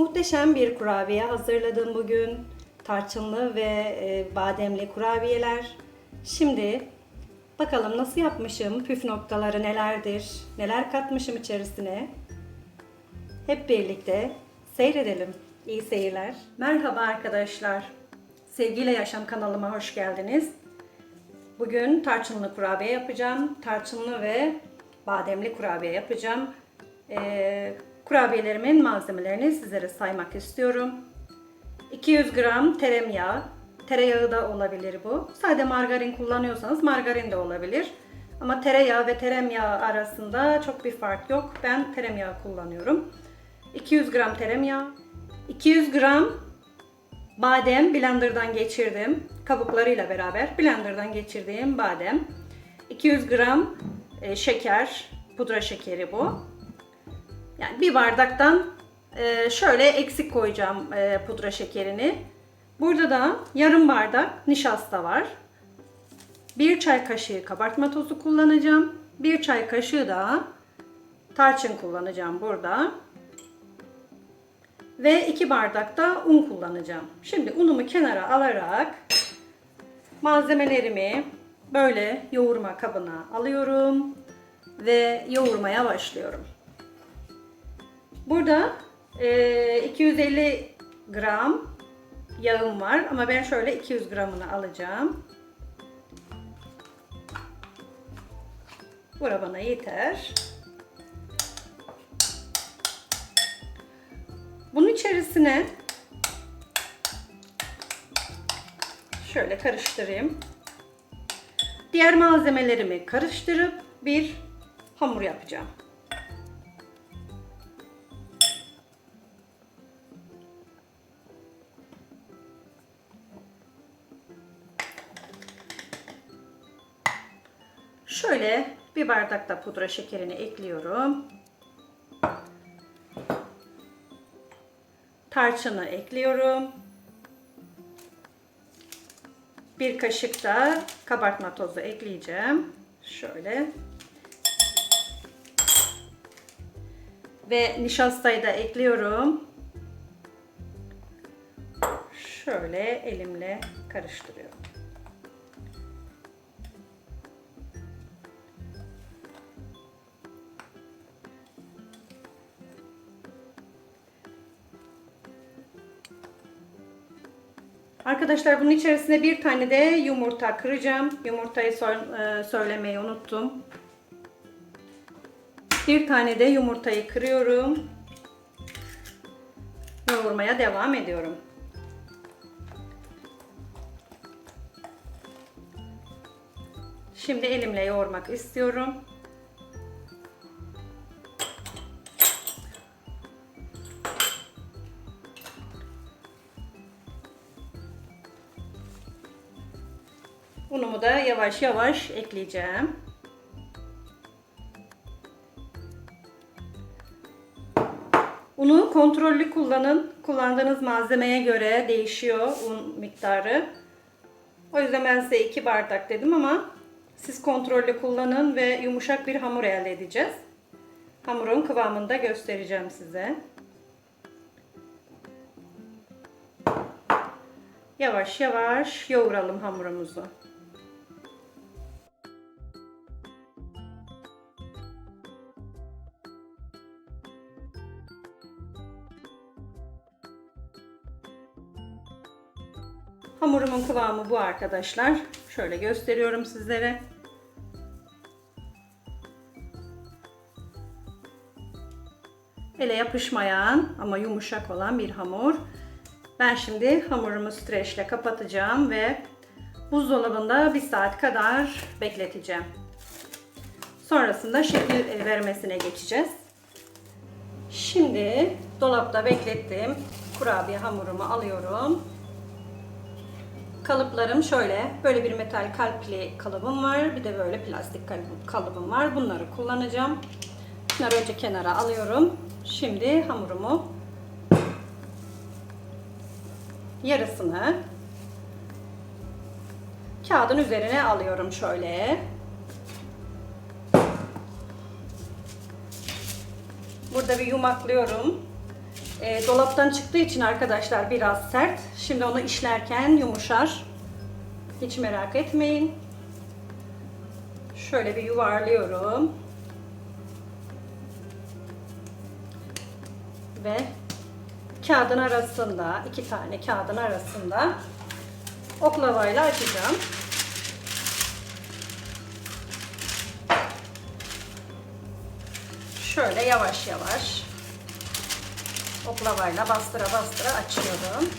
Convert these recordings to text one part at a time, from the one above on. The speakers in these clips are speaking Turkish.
Muhteşem bir kurabiye hazırladım bugün. Tarçınlı ve e, bademli kurabiyeler. Şimdi bakalım nasıl yapmışım, püf noktaları nelerdir, neler katmışım içerisine. Hep birlikte seyredelim. İyi seyirler. Merhaba arkadaşlar. Sevgiyle Yaşam kanalıma hoş geldiniz. Bugün tarçınlı kurabiye yapacağım. Tarçınlı ve bademli kurabiye yapacağım. Ee, kurabiyelerimin malzemelerini sizlere saymak istiyorum. 200 gram tereyağı. Tereyağı da olabilir bu. Sade margarin kullanıyorsanız margarin de olabilir. Ama tereyağı ve tereyağı arasında çok bir fark yok. Ben tereyağı kullanıyorum. 200 gram tereyağı. 200 gram Badem blenderdan geçirdim. Kabuklarıyla beraber blenderdan geçirdiğim badem. 200 gram e, şeker, pudra şekeri bu. Yani bir bardaktan e, şöyle eksik koyacağım e, pudra şekerini. Burada da yarım bardak nişasta var. Bir çay kaşığı kabartma tozu kullanacağım. Bir çay kaşığı da tarçın kullanacağım burada ve 2 bardak da un kullanacağım. Şimdi unumu kenara alarak malzemelerimi böyle yoğurma kabına alıyorum ve yoğurmaya başlıyorum. Burada e, 250 gram yağım var ama ben şöyle 200 gramını alacağım. Bura bana yeter. Bunun içerisine şöyle karıştırayım. Diğer malzemelerimi karıştırıp bir hamur yapacağım. Şöyle bir bardak da pudra şekerini ekliyorum. tarçını ekliyorum. Bir kaşık da kabartma tozu ekleyeceğim. Şöyle. Ve nişastayı da ekliyorum. Şöyle elimle karıştırıyorum. Arkadaşlar bunun içerisine bir tane de yumurta kıracağım. Yumurtayı so- e, söylemeyi unuttum. Bir tane de yumurtayı kırıyorum. Yoğurmaya devam ediyorum. Şimdi elimle yoğurmak istiyorum. Da yavaş yavaş ekleyeceğim. Unu kontrollü kullanın. Kullandığınız malzemeye göre değişiyor un miktarı. O yüzden ben size 2 bardak dedim ama siz kontrollü kullanın ve yumuşak bir hamur elde edeceğiz. Hamurun kıvamını da göstereceğim size. Yavaş yavaş yoğuralım hamurumuzu. Hamurumun kıvamı bu arkadaşlar. Şöyle gösteriyorum sizlere. Ele yapışmayan ama yumuşak olan bir hamur. Ben şimdi hamurumu streçle kapatacağım ve buzdolabında bir saat kadar bekleteceğim. Sonrasında şekil vermesine geçeceğiz. Şimdi dolapta beklettim. Kurabiye hamurumu alıyorum. Kalıplarım şöyle. Böyle bir metal kalpli kalıbım var. Bir de böyle plastik kalıbım var. Bunları kullanacağım. Bunları önce kenara alıyorum. Şimdi hamurumu yarısını kağıdın üzerine alıyorum şöyle. Burada bir yumaklıyorum. E, dolaptan çıktığı için arkadaşlar biraz sert. Şimdi onu işlerken yumuşar. Hiç merak etmeyin. Şöyle bir yuvarlıyorum. Ve kağıdın arasında, iki tane kağıdın arasında oklavayla açacağım. Şöyle yavaş yavaş oklavayla bastıra bastıra açıyorum.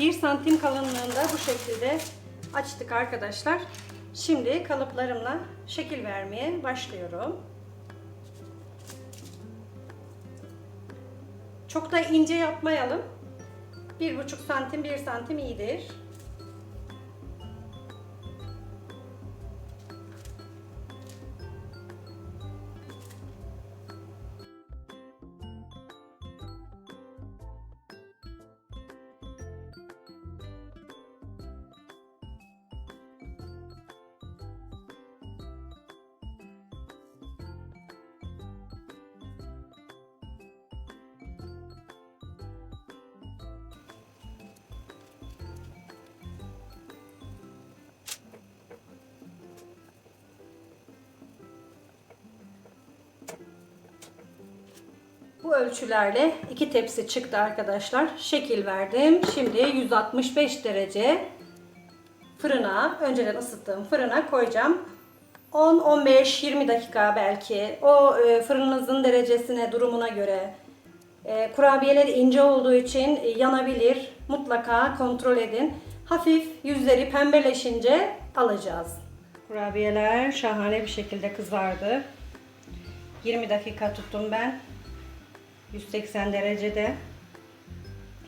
Bir santim kalınlığında bu şekilde açtık arkadaşlar. Şimdi kalıplarımla şekil vermeye başlıyorum. Çok da ince yapmayalım. Bir buçuk santim, bir santim iyidir. Bu ölçülerle iki tepsi çıktı arkadaşlar. Şekil verdim. Şimdi 165 derece fırına, önceden ısıttığım fırına koyacağım. 10, 15, 20 dakika belki. O e, fırınınızın derecesine, durumuna göre. E, kurabiyeler ince olduğu için yanabilir. Mutlaka kontrol edin. Hafif yüzleri pembeleşince alacağız. Kurabiyeler şahane bir şekilde kızardı. 20 dakika tuttum ben. 180 derecede.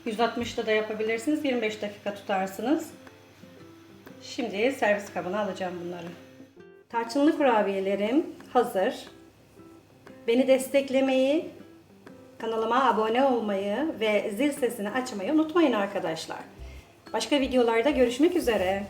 160'da da yapabilirsiniz. 25 dakika tutarsınız. Şimdi servis kabına alacağım bunları. Tarçınlı kurabiyelerim hazır. Beni desteklemeyi, kanalıma abone olmayı ve zil sesini açmayı unutmayın arkadaşlar. Başka videolarda görüşmek üzere.